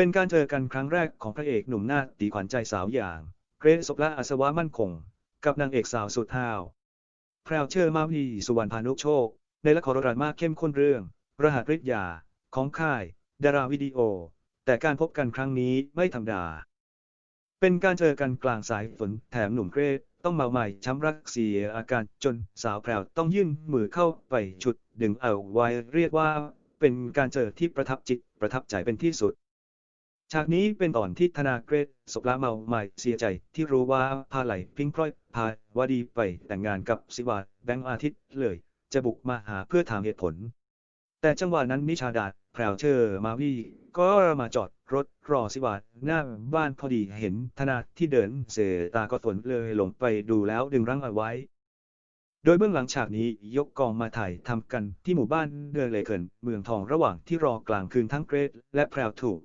เป็นการเจอกันครั้งแรกของพระเอกหนุ่มหน้าตีขวัญใจสาวอย่าง เกรซศพและอัศวะมั่นคง กับนางเอกสาวสุดห้าวแพรวเชอร์มาวีสุวรรณพานุโชค ในละครดราม่าเข้มข้นเรื่อง รหัสฤทธิ์ยา ของค่ายดาราวิดีโอ แต่การพบกันครั้งนี้ไม่ธรรมดา เป็นการเจอกันกลางสายฝนแถมหนุ่มเกรซต้องเมาใหม่ช้ำรักเสียอาการจนสาวแพรวต้องยื่นมือเข้าไปฉุดดึงเอาไว้เรียกว่า เป็นการเจอที่ประทับจิตประทับใจเป็นที่สุด ฉากนี้เป็นตอนที่ธนาเกรซศพละเมาใหม่เสียใจที่รู้ว่าพาไหลพิงพลอยพาวดีไปแต่งงานกับสิวาแบงค์อาทิตย์เลย จะบุกมาหาเพื่อถามเหตุผล แต่จังหวะนั้นนิชาดาแพรวเชอร์มาวีก็มาจอดรถรอสิวาหน้าบ้านพอดีเห็นธนาที่เดินเสตาก็ฝนเลยหลงไปดูแล้วดึงรั้งเอาไว้ โดยเบื้องหลังฉากนี้ยกกองมาถ่ายทำกันที่หมู่บ้านเดือนเลเคินเมืองทองระหว่างที่รอกลางคืนทั้งเกรดและแพรวถูก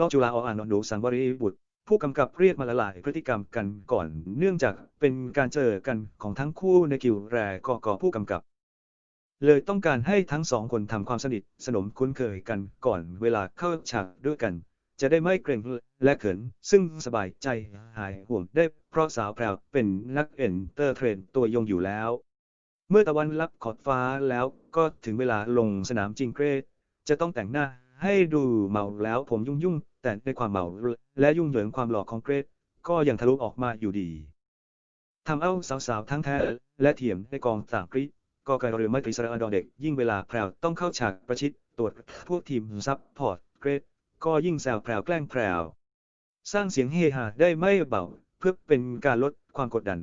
ลอจุฬาออานนท์สังวรีบุตร ผู้กำกับเรียกมาละลายพฤติกรรมกันก่อน เนื่องจากเป็นการเจอกันของทั้งคู่ในกิวแรกอกอผู้กำกับ เลยต้องการให้ทั้งสองคนทำความสนิทสนมคุ้นเคยกันก่อนเวลาเข้าฉากด้วยกัน จะได้ไม่เกรงและเขิน ซึ่งสบายใจหายห่วงได้เพราะสาวแพรวเป็นนักเอนเตอร์เทรนตัวยงอยู่แล้ว เมื่อตะวันลับขอดฟ้าแล้วก็ถึงเวลาลงสนามจริงเกรดจะต้องแต่งหน้าให้ดูเมาแล้วผมยุ่งยุ่ง แต่ในความเมาและยุ่งเหยิงความหล่อของเกรดก็ยังทะลุออกมาอยู่ดีทำเอาสาวๆทั้งแท้และเทียมในกองต่างกรีก็กลายเรือไม่ตรีสระอดอเด็ก ยิ่งเวลาแพรวต้องเข้าฉากประชิดตรวจพวกทีมซับพอร์ตเกรด ก็ยิ่งแซวแพรวแกล้งแพรวสร้างเสียงเฮฮาได้ไม่เบาเพื่อเป็นการลดความกดดัน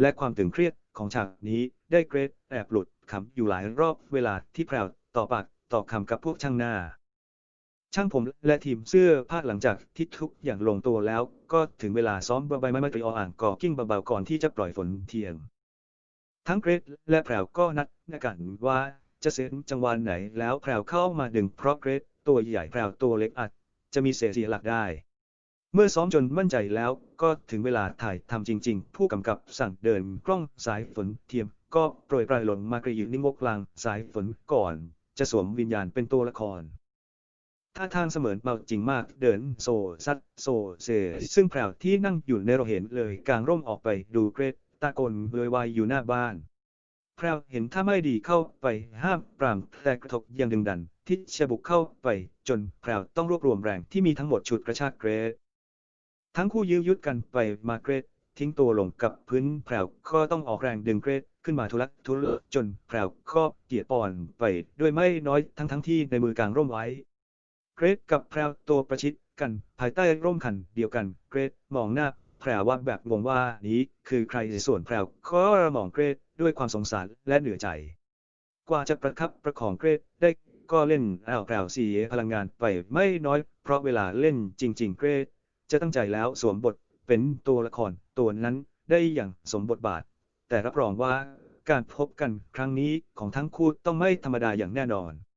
และความตึงเครียดของฉากนี้ได้เกรดแอบหลุดขำอยู่หลายรอบเวลาที่แพรวต่อปากต่อคำกับพวกช่างหน้า ช่างผมและทีมเสื้อผ้าหลังจากที่ทุกอย่างลงตัวแล้ว ก็ถึงเวลาซ้อมใบไม้มาตรีออ่างก่อกิ้งเบาๆก่อนที่จะปล่อยฝนเทียงทั้งเกรดและแพรวก็นัดกันว่าจะเซ็นจังหวะไหนแล้วแพรวเข้ามาดึงเพราะเกรดตัวใหญ่แพรวตัวเล็กอาจจะมีเสียหลักได้ เมื่อซ้อมจนมั่นใจแล้วก็ถึงเวลาถ่ายทำจริง ๆ ผู้กำกับสั่งเดินกล้องสายฝนเทียม ก็โปรยปลายหล่นมากระยืนนิ่งกลางสายฝนก่อน จะสวมวิญญาณเป็นตัวละคร ท่าทางเสมือนเมาจริงมาก เดินโซซัดโซเซ ซึ่งแพรวที่นั่งอยู่ในเราเห็นเลยกางร่มออกไปดูเกรดตะโกนเลยวายอยู่หน้าบ้านแพรวเห็นถ้าไม่ดีเข้าไปห้ามปรามแต่กระทบยังดึงดันที่จะบุกเข้าไปจนแพรวต้องรวบรวมแรงที่มีทั้งหมดฉุดกระชากเกรดทั้งคู่ยื้อยุดกันไปมาเกรดทิ้งตัวลงกับพื้นแพรวก็ต้องออกแรงดึงเกรดขึ้นมาทุลักทุเลจนแพรวก็เกียดปอนไปด้วยไม่น้อยทั้งทั้งที่ในมือกลางร่มไว้ เกรดกับแพรวตัวประชิดกัน ภายใต้ร่มคันเดียวกัน เกรดมองหน้าแพรวว่าแบบงงว่านี้คือใครส่วนแพรวก็มองเกรดด้วยความสงสารและเหนือใจ กว่าจะประคับประคองเกรดได้ก็เล่นเอาแพรวเสียพลังงานไปไม่น้อยเพราะเวลาเล่นจริง ๆ เกรดจะตั้งใจแล้วสวมบทเป็นตัวละครตัวนั้นได้อย่างสมบทบาท แต่รับรองว่าการพบกันครั้งนี้ของทั้งคู่ต้องไม่ธรรมดาอย่างแน่นอน